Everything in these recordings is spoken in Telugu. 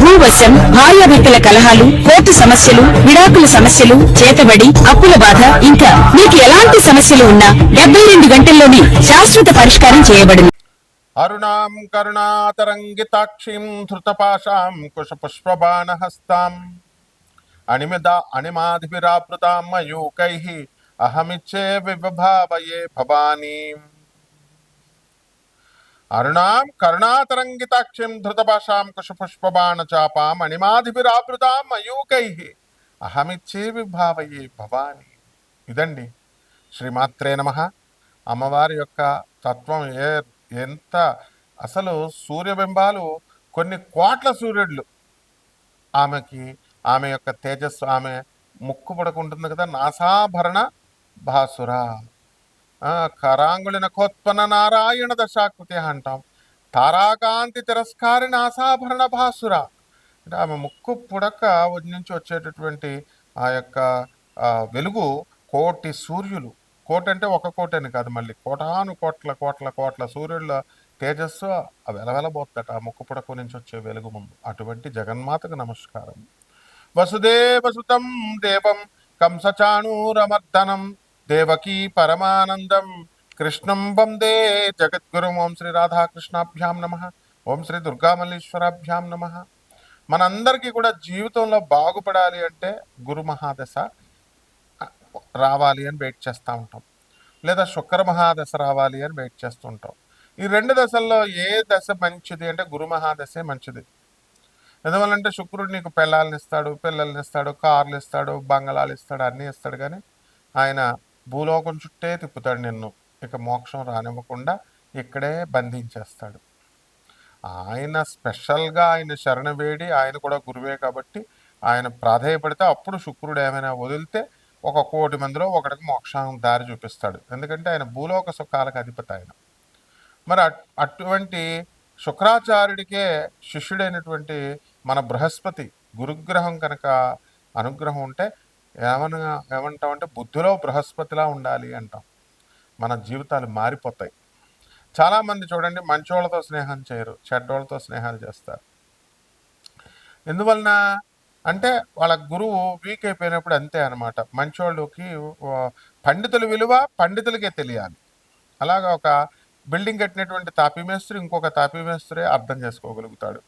భూవశం భార్యాభర్తల కలహాలు కోర్టు సమస్యలు విడాకుల సమస్యలు చేతబడి అప్పుల బాధ ఇంకా మీకు ఎలాంటి సమస్యలు ఉన్నా డెబ్బై రెండు గంటల్లోనే శాశ్వత పరిష్కారం చేయబడింది. అరుణాం కరుణాతరంగితాక్షిం ధృతపాశాం కుశపుష్పబాణహస్తాం అణిమిద అణిమాధిభిరావృతాం మయూకై అహమిచ్చే విభావయే భవానీ. అరుణాం కరుణాతరంగితాక్షిం ధృతపాశాం కుశపుష్పబాణచాపాం అణిమాధిభిరావృతాం మయూకై అహమిచ్చే విభావయే భవాని. ఇదండి శ్రీమాత్రే నమ. అమ్మవారి యొక్క తత్వం ఏ ఎంత అసలు సూర్యబింబాలు కొన్ని కోట్ల సూర్యుడులు ఆమెకి ఆమె యొక్క తేజస్సు ఆమె ముక్కు పడకుంటుంది కదా నాసాభరణ భాసురా. ఆ, కోత్పన నఖోత్పన్న నారాయణ దశాకృతి అంటాం. తారాకాంతి తిరస్కారి నాసాభరణ భాసుర. అంటే ఆమె ముక్కు పుడక నుంచి వచ్చేటటువంటి ఆ యొక్క వెలుగు కోటి సూర్యులు. కోటి అంటే ఒక కోటి అని కాదు మళ్ళీ కోటాను కోట్ల కోట్ల కోట్ల సూర్యుల తేజస్సు వెలవెలబోద్దట ఆ ముక్కు పుడక నుంచి వచ్చే వెలుగు ముందు. అటువంటి జగన్మాతకు నమస్కారం. వసుదేవసుతం దేవం కంసచాణూరమర్దనం. దేవకీ పరమానందం. కృష్ణం వందే జగద్గురు. ఓం శ్రీ రాధాకృష్ణాభ్యాం నమ. ఓం శ్రీ దుర్గామల్లేశ్వరాభ్యాం నమ. మనందరికీ కూడా జీవితంలో బాగుపడాలి అంటే గురు మహాదశ రావాలి అని వెయిట్ చేస్తూ ఉంటాం. లేదా శుక్ర మహాదశ రావాలి అని వెయిట్ చేస్తుంటాం ఈ రెండు దశల్లో ఏ దశ మంచిది అంటే గురు మహాదశే మంచిది. ఎందువల్లంటే శుక్రుడు నీకు పిల్లల్ని ఇస్తాడు పిల్లల్ని ఇస్తాడు కార్లు ఇస్తాడు బంగళాలు ఇస్తాడు అన్నీ ఇస్తాడు కానీ ఆయన భూలోకం చుట్టే తిప్పుతాడు నిన్ను. ఇక మోక్షం రానివ్వకుండా ఇక్కడే బంధించేస్తాడు. ఆయన స్పెషల్గా ఆయన శరణ వేడి ఆయన కూడా గురువే కాబట్టి ఆయన ప్రాధేయపడితే అప్పుడు శుక్రుడు ఏమైనా వదిలితే ఒక కోటి మందిలో ఒకటికి మోక్షం దారి చూపిస్తాడు. ఎందుకంటే ఆయన భూలోక సుఖాలకు అధిపతి ఆయన. మరి అట్- అటువంటి శుక్రాచార్యుడికే శిష్యుడైనటువంటి మన బృహస్పతి గురుగ్రహం కనుక అనుగ్రహం ఉంటే ఏమనగా ఏమంటాం అంటే బుద్ధిలో బృహస్పతిలా ఉండాలి అంటాం. మన జీవితాలు మారిపోతాయి. చాలామంది చూడండి మంచోళ్ళతో స్నేహం చేయరు చెడ్డోళ్ళతో స్నేహాలు చేస్తారు. ఎందువలన అంటే వాళ్ళ గురువు వీక్ అయిపోయినప్పుడు అంతే అనమాట మంచోళ్ళకి పండితుల విలువ పండితులకే తెలియాలి. అలాగా ఒక బిల్డింగ్ కట్టినటువంటి తాపీ మేస్త్రి ఇంకొక తాపీమేస్త్రి అర్థం చేసుకోగలుగుతాడు.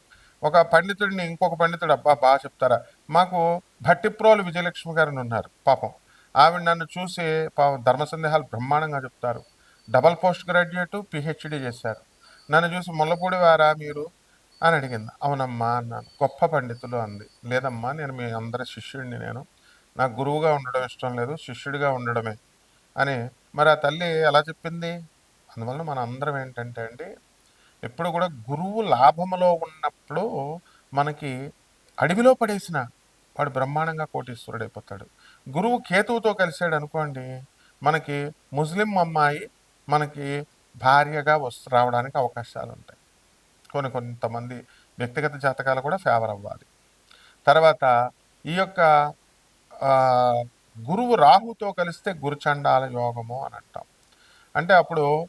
ఒక పండితుడిని ఇంకొక పండితుడు అబ్బా బాగా చెప్తారా? మాకు భట్టిప్రోలు విజయలక్ష్మి గారిని ఉన్నారు పాపం. ఆవిడ నన్ను చూసి పాపం ధర్మ సందేహాలు బ్రహ్మాండంగా చెప్తారు. డబల్ పోస్ట్ గ్రాడ్యుయేట్ పిహెచ్డి చేశారు. నన్ను చూసి ముల్లపూడి వారా మీరు? అని అడిగింది. అవునమ్మా అన్నాను. గొప్ప పండితులు అంది. లేదమ్మా నేను మీ అందరి శిష్యుడిని నేను. నాకు గురువుగా ఉండడం ఇష్టం లేదు శిష్యుడిగా ఉండడమే. అని మరి ఆ తల్లి ఎలా చెప్పింది? అందువలన మన అందరం ఏంటంటే అండి ఎప్పుడు కూడా గురువు లాభములో ఉన్నప్పుడు మనకి అడవిలో పడేసిన వాడు బ్రహ్మాండంగా కోటీశ్వరుడు అయిపోతాడు. గురువు కేతువుతో కలిసాడు అనుకోండి మనకి ముస్లిం అమ్మాయి మనకి భార్యగా వస్తు రావడానికి అవకాశాలు ఉంటాయి. కొన్ని కొంతమంది వ్యక్తిగత జాతకాలు కూడా ఫేవర్ అవ్వాలి. తర్వాత ఈ యొక్క గురువు రాహుతో కలిస్తే గురుచండాల యోగము అని అంటాం. అంటే అప్పుడు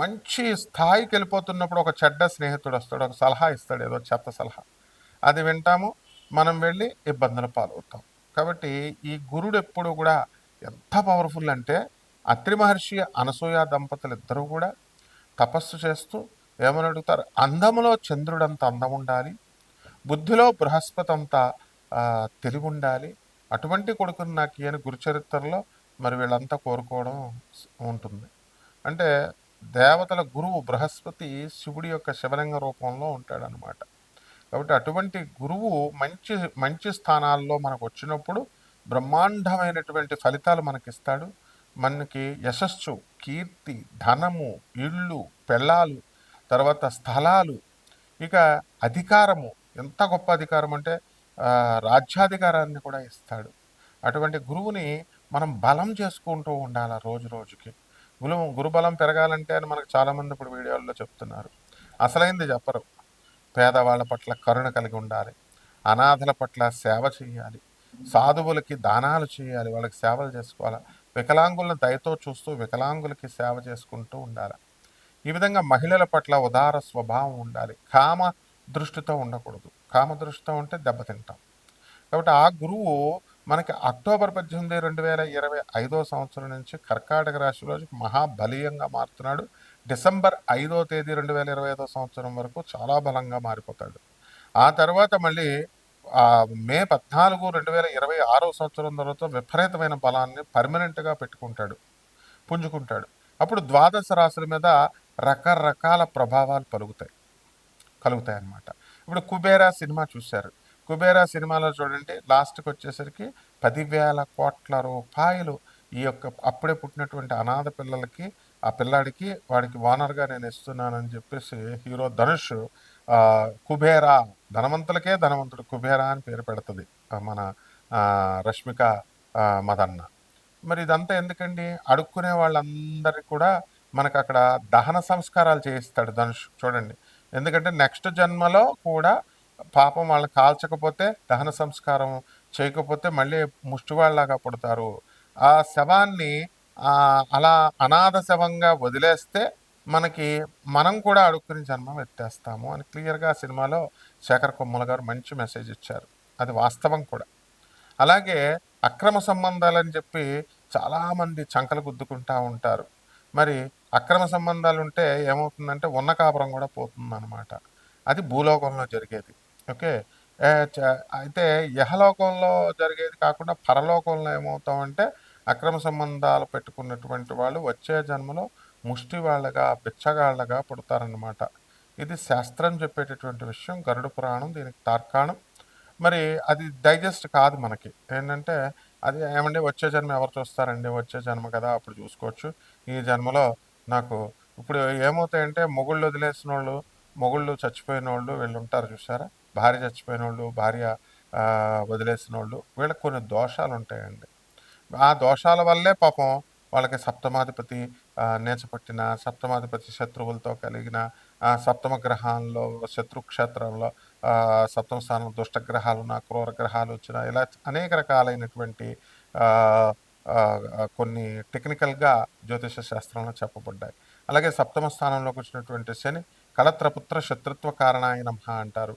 మంచి స్థాయికి వెళ్ళిపోతున్నప్పుడు ఒక చెడ్డ స్నేహితుడు వస్తాడు ఒక సలహా ఇస్తాడు ఏదో చెత్త సలహా. అది వింటాము మనం వెళ్ళి ఇబ్బందుల పాలవుతాం. కాబట్టి ఈ గురుడు ఎప్పుడు కూడా ఎంత పవర్ఫుల్ అంటే అత్రి మహర్షి అనసూయ దంపతులు ఇద్దరూ కూడా తపస్సు చేస్తూ ఏమని అడుగుతారు? అందములో చంద్రుడంత అందం ఉండాలి బుద్ధిలో బృహస్పతి అంత తెలివి ఉండాలి అటువంటి కొడుకుని నాకు ఈయన గురుచరిత్రలో మరి వీళ్ళంతా కోరుకోవడం ఉంటుంది. అంటే దేవతల గురువు బృహస్పతి శివుడి యొక్క శివలింగ రూపంలో ఉంటాడనమాట కాబట్టి అటువంటి గురువు మంచి మంచి స్థానాల్లో మనకు వచ్చినప్పుడు బ్రహ్మాండమైనటువంటి ఫలితాలు మనకిస్తాడు. మనకి యశస్సు కీర్తి ధనము ఇళ్ళు పెళ్ళాలు తర్వాత స్థలాలు ఇక అధికారము. ఎంత గొప్ప అధికారం అంటే రాజ్యాధికారాన్ని కూడా ఇస్తాడు. అటువంటి గురువుని మనం బలం చేసుకుంటూ ఉండాలి రోజు రోజుకి. గురు గురుబలం పెరగాలంటే అని మనకు చాలామంది ఇప్పుడు వీడియోల్లో చెప్తున్నారు. అసలైంది చెప్పరు. పేదవాళ్ళ పట్ల కరుణ కలిగి ఉండాలి. అనాథల పట్ల సేవ చేయాలి. సాధువులకి దానాలు చేయాలి. వాళ్ళకి సేవలు చేసుకోవాలి. వికలాంగులను దయతో చూస్తూ వికలాంగులకి సేవ చేసుకుంటూ ఉండాలి. ఈ విధంగా మహిళల పట్ల ఉదార స్వభావం ఉండాలి. కామ దృష్టితో ఉండకూడదు. కామ దృష్టితో ఉంటే దెబ్బతింటాం. కాబట్టి ఆ గురువు మనకి అక్టోబర్ పద్దెనిమిది రెండు వేల ఇరవై ఐదో సంవత్సరం నుంచి కర్కాటక రాశిలో మహాబలీయంగా మారుతున్నాడు. డిసెంబర్ ఐదో తేదీ రెండు వేల ఇరవై ఐదో సంవత్సరం వరకు చాలా బలంగా మారిపోతాడు. ఆ తర్వాత మళ్ళీ మే పద్నాలుగు రెండు వేల ఇరవై ఆరో సంవత్సరం తర్వాత విపరీతమైన బలాన్ని పర్మనెంట్గా పెట్టుకుంటాడు పుంజుకుంటాడు. అప్పుడు ద్వాదశ రాశుల మీద రకరకాల ప్రభావాలు పలుగుతాయి కలుగుతాయి అన్నమాట ఇప్పుడు కుబేరా సినిమా చూశారు. కుబేరా సినిమాలో చూడండి లాస్ట్కి వచ్చేసరికి పదివేల కోట్ల రూపాయలు. ఈ యొక్క అప్పుడే పుట్టినటువంటి అనాథ పిల్లలకి ఆ పిల్లాడికి వాడికి ఓనర్గా నేను ఇస్తున్నానని చెప్పేసి హీరో ధనుష్ కుబేరా ధనవంతులకే ధనవంతుడు కుబేరా అని పేరు పెడుతుంది మన రష్మిక మదన్న. మరి ఇదంతా ఎందుకండి? అడుక్కునే వాళ్ళందరికీ కూడా మనకు అక్కడ దహన సంస్కారాలు చేయిస్తాడు ధనుష్ చూడండి. ఎందుకంటే నెక్స్ట్ జన్మలో కూడా పాపం వాళ్ళని కాల్చకపోతే దహన సంస్కారం చేయకపోతే మళ్ళీ ముష్టివాళ్ళలాగా పుడతారు. ఆ శవాన్ని అలా అనాథ శవంగా వదిలేస్తే మనకి మనం కూడా అడుక్కుని జన్మం ఎత్తేస్తాము అని క్లియర్గా సినిమాలో శేఖర్ కొమ్మల గారు మంచి మెసేజ్ ఇచ్చారు. అది వాస్తవం కూడా. అలాగే అక్రమ సంబంధాలని చెప్పి చాలామంది చంకలు గుద్దుకుంటా ఉంటారు. మరి అక్రమ సంబంధాలు ఉంటే ఏమవుతుందంటే ఉన్న కాపురం కూడా పోతుందన్నమాట. అది భూలోకంలో జరిగేది. ఓకే. చ- అయితే యహలోకంలో జరిగేది కాకుండా పరలోకంలో ఏమవుతామంటే అక్రమ సంబంధాలు పెట్టుకున్నటువంటి వాళ్ళు వచ్చే జన్మలో ముష్టి వాళ్ళగా బిచ్చగాళ్ళగా పుడతారనమాట ఇది శాస్త్రం చెప్పేటటువంటి విషయం. గరుడ పురాణం దీనికి తార్కాణం. మరి అది డైజెస్ట్ కాదు మనకి. ఏంటంటే అది ఏమండి? వచ్చే జన్మ ఎవరు చూస్తారండి? వచ్చే జన్మ కదా అప్పుడు చూసుకోవచ్చు. ఈ జన్మలో నాకు ఇప్పుడు ఏమవుతాయంటే మొగుళ్ళు వదిలేసిన వాళ్ళు మొగుళ్ళు చచ్చిపోయిన వాళ్ళు వీళ్ళు ఉంటారు చూసారా భార్య చచ్చిపోయిన వాళ్ళు భార్య వదిలేసిన వాళ్ళు వీళ్ళకి కొన్ని దోషాలు ఉంటాయండి ఆ దోషాల వల్లే పాపం వాళ్ళకి సప్తమాధిపతి నేచపట్టిన సప్తమాధిపతి శత్రువులతో కలిగిన సప్తమ గ్రహాల్లో శత్రుక్షేత్రంలో సప్తమ స్థానం దుష్టగ్రహాలు ఉన్న క్రూర గ్రహాలు వచ్చిన ఇలా అనేక రకాలైనటువంటి కొన్ని టెక్నికల్గా జ్యోతిష శాస్త్రంలో చెప్పబడ్డాయి. అలాగే సప్తమ స్థానంలోకి వచ్చినటువంటి శని కళత్రపుత్ర శత్రుత్వ కారణాయ నమః అంటారు.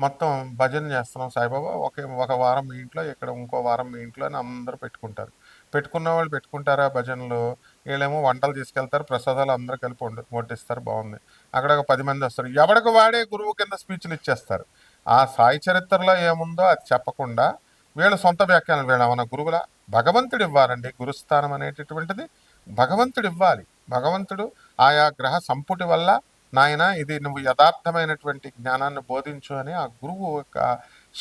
మొత్తం భజన చేస్తున్నాం సాయిబాబా. ఒక ఒక వారం మీ ఇంట్లో ఇక్కడ ఇంకో వారం మీ ఇంట్లో అని అందరూ పెట్టుకుంటారు. పెట్టుకున్న వాళ్ళు పెట్టుకుంటారా భజనలు? వీళ్ళేమో వంటలు తీసుకెళ్తారు ప్రసాదాలు అందరూ కలిపి వండు వడ్డిస్తారు బాగుంది. అక్కడ ఒక పది మంది వస్తారు. ఎవడికి వాడే గురువు కింద స్పీచ్లు ఇచ్చేస్తారు. ఆ సాయి చరిత్రలో ఏముందో అది చెప్పకుండా వీళ్ళ సొంత వ్యాఖ్యానం వీళ్ళ మన గురువుల? భగవంతుడు ఇవ్వాలండి. గురుస్థానం అనేటటువంటిది భగవంతుడు ఇవ్వాలి. భగవంతుడు ఆయా గ్రహ సంపుటి వల్ల నాయన ఇది నువ్వు యథార్థమైనటువంటి జ్ఞానాన్ని బోధించు అని ఆ గురువు యొక్క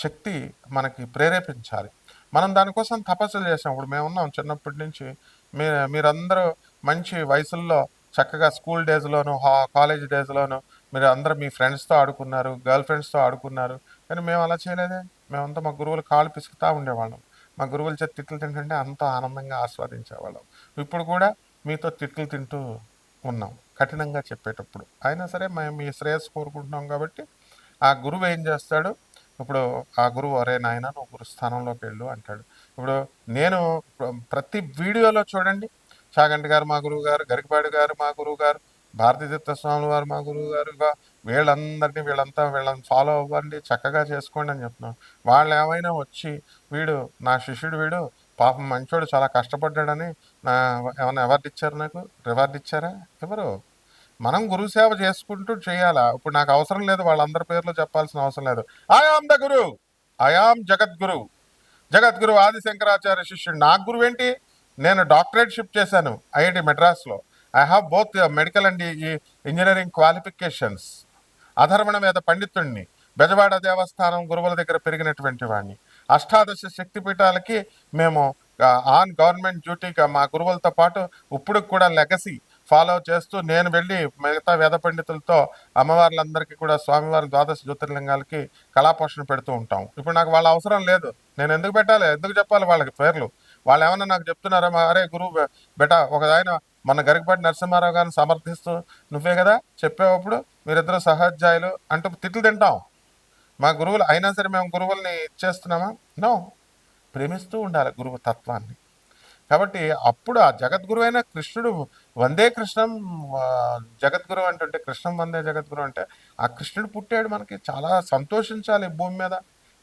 శక్తి మనకి ప్రేరేపించాలి. మనం దానికోసం తపస్సులు చేసాం. ఇప్పుడు మేము ఉన్నాం చిన్నప్పటి నుంచి. మీ మీరందరూ మంచి వయసుల్లో చక్కగా స్కూల్ డేస్లోను కాలేజ్ డేస్లోను మీరు అందరూ మీ ఫ్రెండ్స్తో ఆడుకున్నారు గర్ల్ ఫ్రెండ్స్తో ఆడుకున్నారు. కానీ మేము అలా చేయలేదే. మేమంతా మా గురువులు కాళ్ళు పిసుకుతూ ఉండేవాళ్ళం. మా గురువుల చేతి తిట్లు తింటుంటే అంత ఆనందంగా ఆస్వాదించేవాళ్ళం. ఇప్పుడు కూడా మీతో తిట్లు తింటూ ఉన్నాం. కఠినంగా చెప్పేటప్పుడు. అయినా సరే మేము మీ శ్రేయస్సు కోరుకుంటున్నాం కాబట్టి ఆ గురువు ఏం చేస్తాడు? ఇప్పుడు ఆ గురువు అరే నాయన నువ్వు గురు స్థానంలోకి వెళ్ళు అంటాడు. ఇప్పుడు నేను ప్రతి వీడియోలో చూడండి. చాగంటి గారు మా గురువు గారు గరికపాడు గారు మా గురువు గారు భారతీతీర్థ స్వామి వారు మా గురువు గారు వీళ్ళందరినీ వీళ్ళంతా వీళ్ళని ఫాలో అవ్వండి చక్కగా చేసుకోండి అని చెప్తున్నాం వాళ్ళు ఏమైనా వచ్చి వీడు నా శిష్యుడు వీడు పాపం మంచోడు చాలా కష్టపడ్డాడని నా ఏమైనా అవార్డు ఇచ్చారు నాకు? రివార్డు ఇచ్చారా? ఎవరు? మనం గురుసేవ చేసుకుంటూ చేయాలా? ఇప్పుడు నాకు అవసరం లేదు వాళ్ళందరి పేర్లు చెప్పాల్సిన అవసరం లేదు. ఆయాం ద గురు. ఆయాం జగద్గురు. జగద్గురు ఆది శంకరాచార్య శిష్యుడు. నా గురువు ఏంటి నేను డాక్టరేట్ షిప్ చేశాను ఐఐటి మెడ్రాస్లో. I have both medical and ఈ ఇంజనీరింగ్ క్వాలిఫికేషన్స్. అధర్మణ మీద పండితుడిని బెజవాడ దేవస్థానం గురువుల దగ్గర పెరిగినటువంటి వాడిని అష్టాదశ శక్తిపీఠాలకి మేము ఆన్ గవర్నమెంట్ డ్యూటీగా మా గురువులతో పాటు ఇప్పుడు కూడా లెగసీ ఫాలో చేస్తూ నేను వెళ్ళి మిగతా వేద పండితులతో అమ్మవార్లందరికీ కూడా స్వామివారి ద్వాదశ జ్యోతిర్లింగాలకి కళాపోషణ పెడుతూ ఉంటాం. ఇప్పుడు నాకు వాళ్ళ అవసరం లేదు. నేను ఎందుకు పెట్టాలి? ఎందుకు చెప్పాలి వాళ్ళకి పేర్లు? వాళ్ళు ఏమన్నా నాకు చెప్తున్నారా? మా అరే గురువు బె- బెటా ఒక ఆయన మన గరికపాటి నరసింహారావు గారిని సమర్థిస్తూ నువ్వే కదా చెప్పేటప్పుడు మీరిద్దరు సహాధ్యాయులు అంటూ తిట్లు తింటాం. మా గురువులు అయినా సరే మేము గురువుల్ని ఇచ్చేస్తున్నామా నో. ప్రేమిస్తూ ఉండాలి గురువు తత్వాన్ని. కాబట్టి అప్పుడు ఆ జగద్గురు అయిన కృష్ణుడు వందే కృష్ణం జగద్గురు అంటుంటే కృష్ణం వందే జగద్గురు అంటే ఆ కృష్ణుడు పుట్టాడు మనకి చాలా సంతోషించాలి భూమి మీద.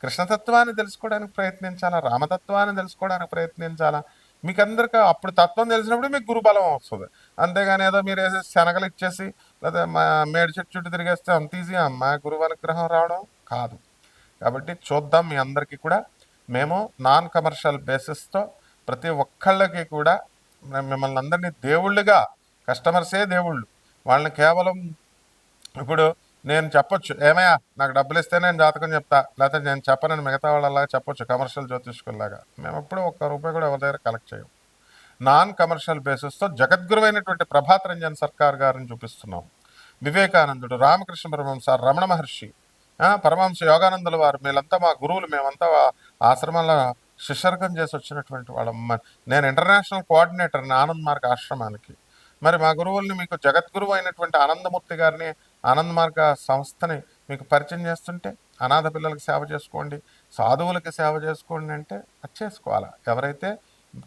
కృష్ణతత్వాన్ని తెలుసుకోవడానికి ప్రయత్నించాలా? రామతత్వాన్ని తెలుసుకోవడానికి ప్రయత్నించాలా? మీకు అందరికీ అప్పుడు తత్వం తెలిసినప్పుడు మీకు గురుబలం వస్తుంది. అంతేగాని ఏదో మీరు వేసే శనగలు ఇచ్చేసి లేదా మా మేడి చెట్టు చుట్టూ తిరిగేస్తే అంత ఈజీ మా గురువు అనుగ్రహం రావడం కాదు. కాబట్టి చూద్దాం మీ అందరికీ కూడా. మేము నాన్ కమర్షియల్ బేసిస్తో ప్రతి ఒక్కళ్ళకి కూడా మిమ్మల్ని అందరినీ దేవుళ్ళుగా కస్టమర్సే దేవుళ్ళు. వాళ్ళని కేవలం ఇప్పుడు నేను చెప్పొచ్చు ఏమయ్యా నాకు డబ్బులు ఇస్తే నేను జాతకం చెప్తా లేకపోతే నేను చెప్పనని మిగతా వాళ్ళలాగా చెప్పొచ్చు కమర్షియల్ జ్యోతిష్కుల్లాగా. మేము ఎప్పుడూ ఒక్క రూపాయి కూడా ఎవరి దగ్గర కలెక్ట్ చేయం నాన్ కమర్షియల్ బేసిస్తో జగద్గురువైనటువంటి ప్రభాత్ రంజన్ సర్కార్ గారిని చూపిస్తున్నాం వివేకానందుడు రామకృష్ణ పరమహంస రమణ మహర్షి పరమహంస యోగానందుల వారు వీళ్ళంతా మా గురువులు మేమంతా ఆశ్రమంలో శిశర్గం చేసి వచ్చినటువంటి వాళ్ళ నేను ఇంటర్నేషనల్ కోఆర్డినేటర్ ఆనంద్ మార్గ ఆశ్రమానికి. మరి మా గురువుల్ని మీకు జగద్గురువు అయినటువంటి ఆనందమూర్తి గారిని ఆనంద్ మార్గ సంస్థని మీకు పరిచయం చేస్తుంటే అనాథ పిల్లలకి సేవ చేసుకోండి సాధువులకి సేవ చేసుకోండి అంటే అది చేసుకోవాలా? ఎవరైతే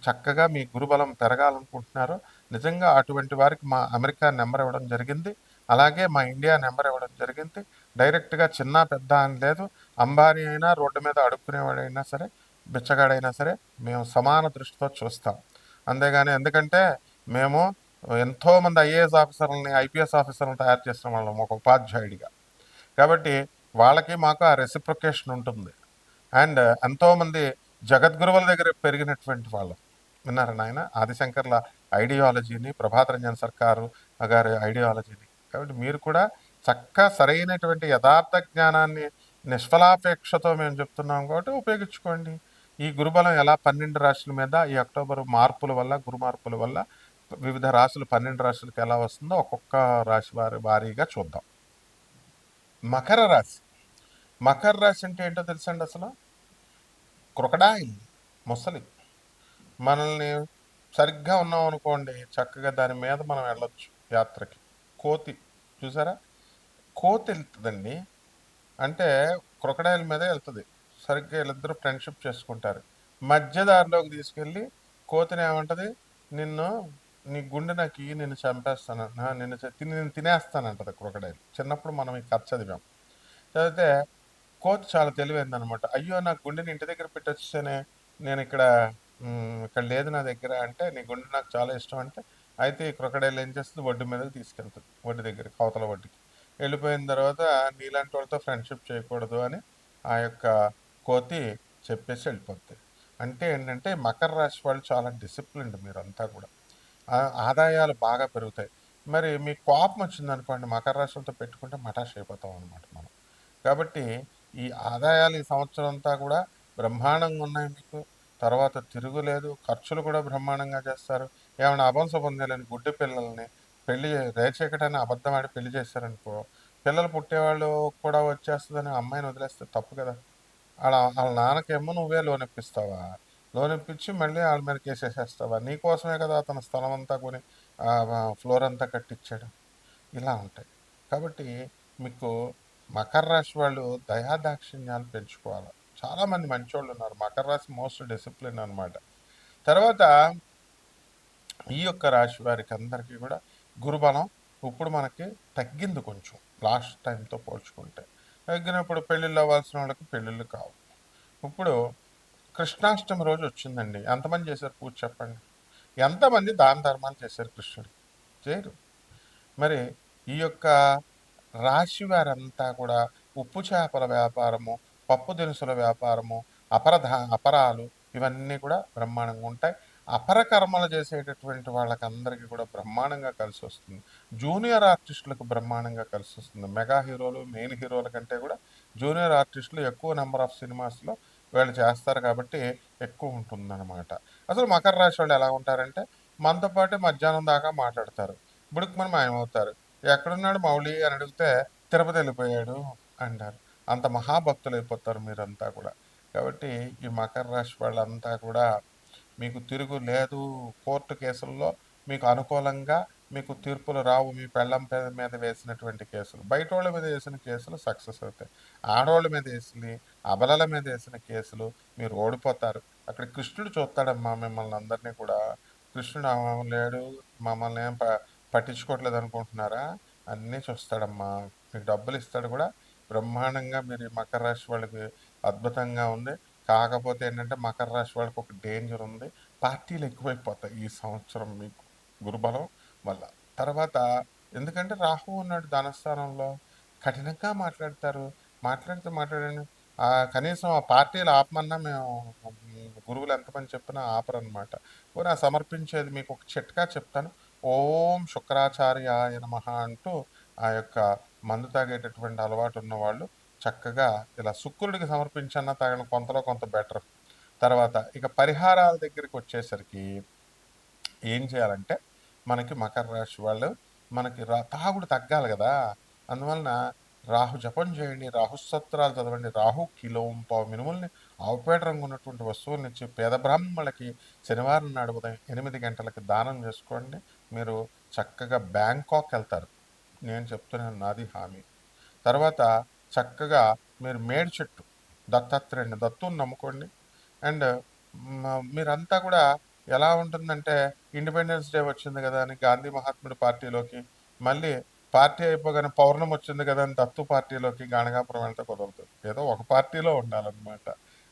చక్కగా మీ గురుబలం పెరగాలనుకుంటున్నారో నిజంగా అటువంటి వారికి మా అమెరికా నెంబర్ ఇవ్వడం జరిగింది. అలాగే మా ఇండియా నెంబర్ ఇవ్వడం జరిగింది. డైరెక్ట్గా చిన్న పెద్ద అని లేదు. అంబానీ అయినా రోడ్డు మీద అడుక్కునేవాడైనా సరే బిచ్చగాడైనా సరే మేము సమాన దృష్టితో చూస్తాం. అంతేగాని ఎందుకంటే మేము ఎంతోమంది ఐఏఎస్ ఆఫీసర్లని ఐపీఎస్ ఆఫీసర్లను తయారు చేసిన వాళ్ళం ఒక ఉపాధ్యాయుడిగా. కాబట్టి వాళ్ళకి మాకు ఆ రెసిప్రొకేషన్ ఉంటుంది. అండ్ ఎంతోమంది జగద్గురువుల దగ్గర పెరిగినటువంటి వాళ్ళం. విన్నారా నాయన? ఆదిశంకర్ల ఐడియాలజీని ప్రభాత రంజన్ సర్కారు గారి ఐడియాలజీని. కాబట్టి మీరు కూడా చక్కగా సరైనటువంటి యథార్థ జ్ఞానాన్ని నిష్ఫలాపేక్షతో మేము చెప్తున్నాం కాబట్టి ఉపయోగించుకోండి. ఈ గురుబలం ఎలా? పన్నెండు రాశుల మీద ఈ అక్టోబర్ మార్పుల వల్ల గురు మార్పుల వల్ల వివిధ రాశులు పన్నెండు రాశులకు ఎలా వస్తుందో ఒక్కొక్క రాశి వారి వారీగా చూద్దాం. మకర రాశి. మకర రాశి అంటే ఏంటో తెలుసండి అసలు? క్రొకడాయిల్ ముసలి. మనల్ని సరిగ్గా ఉన్నాం అనుకోండి చక్కగా దాని మీద మనం వెళ్ళొచ్చు యాత్రకి. కోతి చూసారా? కోతి వెళ్తుందండి. అంటే క్రొకడాయిల్ మీదే వెళ్తుంది. సరిగ్గా వీళ్ళిద్దరూ ఫ్రెండ్షిప్ చేసుకుంటారు. మధ్యదారిలోకి తీసుకెళ్ళి కోతిని ఏమంటది? నిన్ను నీ గుండె నాకు ఇయ్యి, నిన్ను చంపేస్తాను. నిన్ను తిని నేను తినేస్తానంటది క్రొకడైల్. చిన్నప్పుడు మనం ఈ కథ చదివాం. చదివితే కోతి చాలా తెలివైందనమాట అయ్యో నా గుండెని ఇంటి దగ్గర పెట్టొచ్చేనే నేను ఇక్కడ ఇక్కడ లేదు నా దగ్గర అంటే నీ గుండె నాకు చాలా ఇష్టం అంటే అయితే ఈ క్రొకడైల్ ఏం చేస్తుంది? ఒడ్డు మీదకి తీసుకెళ్తుంది. ఒడ్డు దగ్గరికి అవతల ఒడ్డుకి. వెళ్ళిపోయిన తర్వాత నీలాంటి వాళ్ళతో ఫ్రెండ్షిప్ చేయకూడదు అని ఆ యొక్క కోతి చెప్పేసి వెళ్ళిపోద్ది అంటే ఏంటంటే మకర రాశి వాళ్ళు చాలా డిసిప్లిన్డ్ మీరంతా కూడా. ఆదాయాలు బాగా పెరుగుతాయి. మరి మీ కోపం వచ్చింది అనుకోండి మకర రాశులతో పెట్టుకుంటే మటాష్ అయిపోతాం అనమాట మనం. కాబట్టి ఈ ఆదాయాలు ఈ సంవత్సరం అంతా కూడా బ్రహ్మాండంగా ఉన్నాయి మీకు. తర్వాత తిరుగులేదు ఖర్చులు కూడా బ్రహ్మాండంగా చేస్తారు. ఏమైనా అభంస పొందేలని గుడ్డి పిల్లల్ని పెళ్ళి రేచకటని అబద్ధం ఆడి పెళ్ళి చేశారనుకో పిల్లలు పుట్టేవాళ్ళు కూడా వచ్చేస్తుందని అమ్మాయిని వదిలేస్తే తప్పు కదా. వాళ్ళ వాళ్ళ నాన్నకేమో నువ్వే లోన్ ఇప్పిస్తావా లోన్ ఇప్పించి మళ్ళీ వాళ్ళ మీద కేసేసేస్తావా? నీకోసమే కదా అతను స్థలం అంతా కొని ఫ్లోర్ అంతా కట్టించాడు. ఇలా ఉంటాయి. కాబట్టి మీకు మకర రాశి వాళ్ళు దయాదాక్షిణ్యాలు పెంచుకోవాలి. చాలామంది మంచోళ్ళు ఉన్నారు. మకర రాశి మోస్ట్ డిసిప్లిన్ అనమాట తర్వాత ఈ యొక్క రాశి వారికి అందరికీ కూడా గురుబలం ఇప్పుడు మనకి తగ్గింది కొంచెం. లాస్ట్ టైంతో పోల్చుకుంటే. తగ్గినప్పుడు పెళ్ళిళ్ళు అవ్వాల్సిన వాళ్ళకి పెళ్ళిళ్ళు కావు. ఇప్పుడు కృష్ణాష్టమి రోజు వచ్చిందండి. ఎంతమంది చేశారు పూజ చెప్పండి. ఎంతమంది దాన ధర్మాలు చేశారు కృష్ణుడు? చేయరు. మరి ఈ యొక్క రాశి వారంతా కూడా ఉప్పు చేపల వ్యాపారము పప్పు దినుసుల వ్యాపారము అపరధ అపరాలు ఇవన్నీ కూడా బ్రహ్మాండంగా ఉంటాయి. అపర కర్మలు చేసేటటువంటి వాళ్ళకందరికీ కూడా బ్రహ్మాండంగా కలిసి వస్తుంది. జూనియర్ ఆర్టిస్టులకు బ్రహ్మాండంగా కలిసి వస్తుంది. మెగా హీరోలు మెయిన్ హీరోల కంటే కూడా జూనియర్ ఆర్టిస్టులు ఎక్కువ నెంబర్ ఆఫ్ సినిమాస్లో వీళ్ళు చేస్తారు కాబట్టి ఎక్కువ ఉంటుందన్నమాట. అసలు మకర రాశి వాళ్ళు ఎలా ఉంటారంటే మనతో పాటు మధ్యాహ్నం దాకా మాట్లాడతారు. బుడుకు మనం మాయమవుతారు ఎక్కడున్నాడు మౌళి అని అడిగితే తిరుపతి వెళ్ళిపోయాడు అంటారు. అంత మహాభక్తులు అయిపోతారు మీరంతా కూడా. కాబట్టి ఈ మకర రాశి వాళ్ళంతా కూడా మీకు తిరుగు లేదు కోర్టు కేసుల్లో మీకు అనుకూలంగా మీకు తీర్పులు రావు మీ పెళ్ళం మీద వేసినటువంటి కేసులు. బయట వాళ్ళ మీద వేసిన కేసులు సక్సెస్ అవుతాయి. ఆడవాళ్ళ మీద వేసి అబలల మీద వేసిన కేసులు మీరు ఓడిపోతారు. అక్కడ కృష్ణుడు చూస్తాడమ్మా మిమ్మల్ని అందరినీ కూడా. కృష్ణుడు లేడు మమ్మల్ని ఏం ప పట్టించుకోవట్లేదు అనుకుంటున్నారా? అన్నీ చూస్తాడమ్మా. మీకు డబ్బులు ఇస్తాడు కూడా. బ్రహ్మాండంగా మీరు మకర రాశి వాళ్ళకి అద్భుతంగా ఉంది. కాకపోతే ఏంటంటే మకర రాశి వాళ్ళకి ఒక డేంజర్ ఉంది. పార్టీలు ఎక్కువైపోతాయి ఈ సంవత్సరం మీకు గురుబలం వల్ల. తర్వాత ఎందుకంటే రాహు ఉన్నాడు ధనస్థానంలో. కఠినంగా మాట్లాడతారు. మాట్లాడితే మాట్లాడండి. కనీసం ఆ పార్టీలు ఆపమన్నా మేము గురువులు ఎంతమంది చెప్పినా ఆపరనమాట అనమాట ఆ సమర్పించేది మీకు ఒక చిట్కా చెప్తాను. ఓం శుక్రాచార్య ఆయన మహా అంటూ ఆ యొక్క మందు తాగేటటువంటి అలవాటు ఉన్నవాళ్ళు చక్కగా ఇలా శుక్రుడికి సమర్పించన్న తగిన కొంతలో కొంత బెటర్. తర్వాత ఇక పరిహారాల దగ్గరికి వచ్చేసరికి ఏం చేయాలంటే మనకి మకర రాశి వాళ్ళు మనకి రా తాగుడు తగ్గాలి కదా. అందువలన రాహు జపం చేయండి రాహు సత్రాలు చదవండి రాహు కిలో పావు మినుముల్ని ఆవుపేట రంగు ఉన్నటువంటి వస్తువుల ఇచ్చి పేద బ్రాహ్మణులకి శనివారం నాడు ఉదయం ఎనిమిది గంటలకి దానం చేసుకోండి. మీరు చక్కగా బ్యాంకాక్ వెళ్తారు. నేను చెప్తున్నాను నాది హామీ. తర్వాత చక్కగా మీరు మేడి చెట్టు దత్తాత్రేయుని దత్తుని నమ్ముకోండి. అండ్ మీరంతా కూడా ఎలా ఉంటుందంటే ఇండిపెండెన్స్ డే వచ్చింది కదా అని గాంధీ మహాత్ముడి పార్టీలోకి మళ్ళీ పార్టీ అయిపోగానే పౌర్ణం వచ్చింది కదా అని దత్తు పార్టీలోకి గాణగాపురం వెళ్తే కుదరదు. ఏదో ఒక పార్టీలో ఉండాలన్నమాట.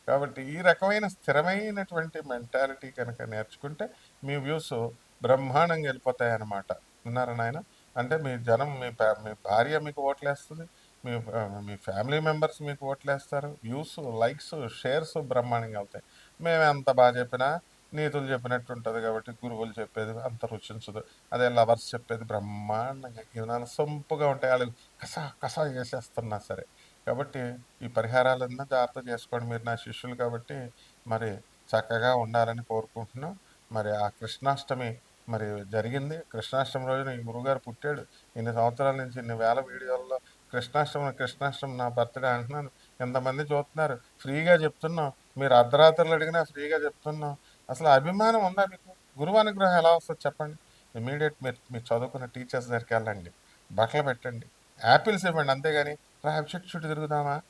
కాబట్టి ఈ రకమైన స్థిరమైనటువంటి మెంటాలిటీ కనుక నేర్చుకుంటే మీ వ్యూస్ బ్రహ్మాండంగా వెళ్ళిపోతాయి అన్నమాట విన్నారా నాయన? అంటే మీ జనం మీ మీ భార్య మీకు ఓట్లేస్తుంది మీ మీ ఫ్యామిలీ మెంబర్స్ మీకు ఓట్లేస్తారు. వ్యూస్ లైక్స్ షేర్స్ బ్రహ్మాండంగా అవుతాయి. మేము ఎంత బాగా చెప్పినా నీతులు చెప్పినట్టు ఉంటుంది కాబట్టి గురువులు చెప్పేది అంత రుచించదు. అదే లవర్స్ చెప్పేది బ్రహ్మాండంగా. ఏదైనా సొంపుగా ఉంటాయి. వాళ్ళు కసా కసా చేసేస్తున్నా సరే. కాబట్టి ఈ పరిహారాలన్నా జాగ్రత్త చేసుకోండి. మీరు నా శిష్యులు కాబట్టి మరి చక్కగా ఉండాలని కోరుకుంటున్నాం. మరి ఆ కృష్ణాష్టమి మరి జరిగింది. కృష్ణాష్టమి రోజున ఈ గురుగారు పుట్టాడు. ఇన్ని సంవత్సరాల నుంచి ఇన్ని వేల వీడియోల్లో కృష్ణాష్టమి కృష్ణాష్టమి నా బర్త్డే అంటున్నాను. ఎంతమంది చూస్తున్నారు? ఫ్రీగా చెప్తున్నాం. మీరు అర్ధరాత్రులు అడిగినా ఫ్రీగా చెప్తున్నాం. అసలు అభిమానం ఉందా మీకు? గురువు అనుగ్రహం ఎలా వస్తుంది చెప్పండి. ఇమీడియట్ మీరు మీరు చదువుకున్న టీచర్స్ దగ్గరికి వెళ్ళండి. బట్టలు పెట్టండి. యాపిల్స్ ఇవ్వండి అంతేగాని రా చుట్టు చుట్టూ తిరుగుదామా?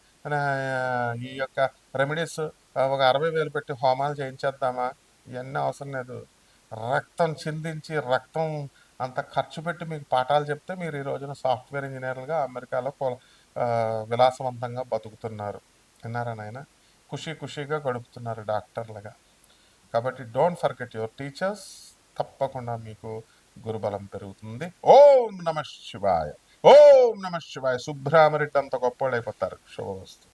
ఈ యొక్క రెమెడీస్ ఒక అరవై వేలు పెట్టి హోమాలు చేయించేద్దామా? ఇవన్నీ అవసరం లేదు. రక్తం చిందించి రక్తం అంత ఖర్చు పెట్టి మీకు పాఠాలు చెప్తే మీరు ఈ రోజున సాఫ్ట్వేర్ ఇంజనీర్లుగా అమెరికాలో విలాసవంతంగా బతుకుతున్నారు. విన్నారా నాయన? ఖుషి ఖుషీగా గడుపుతున్నారు డాక్టర్లుగా. కాబట్టి డోంట్ ఫర్గెట్ యువర్ టీచర్స్. తప్పకుండా మీకు గురుబలం పెరుగుతుంది. ఓం నమ శివాయ. ఓం నమ శివాయ. సుబ్రహ్మరెడ్డి అంత గొప్పవాళ్ళు అయిపోతారు శుభవస్తు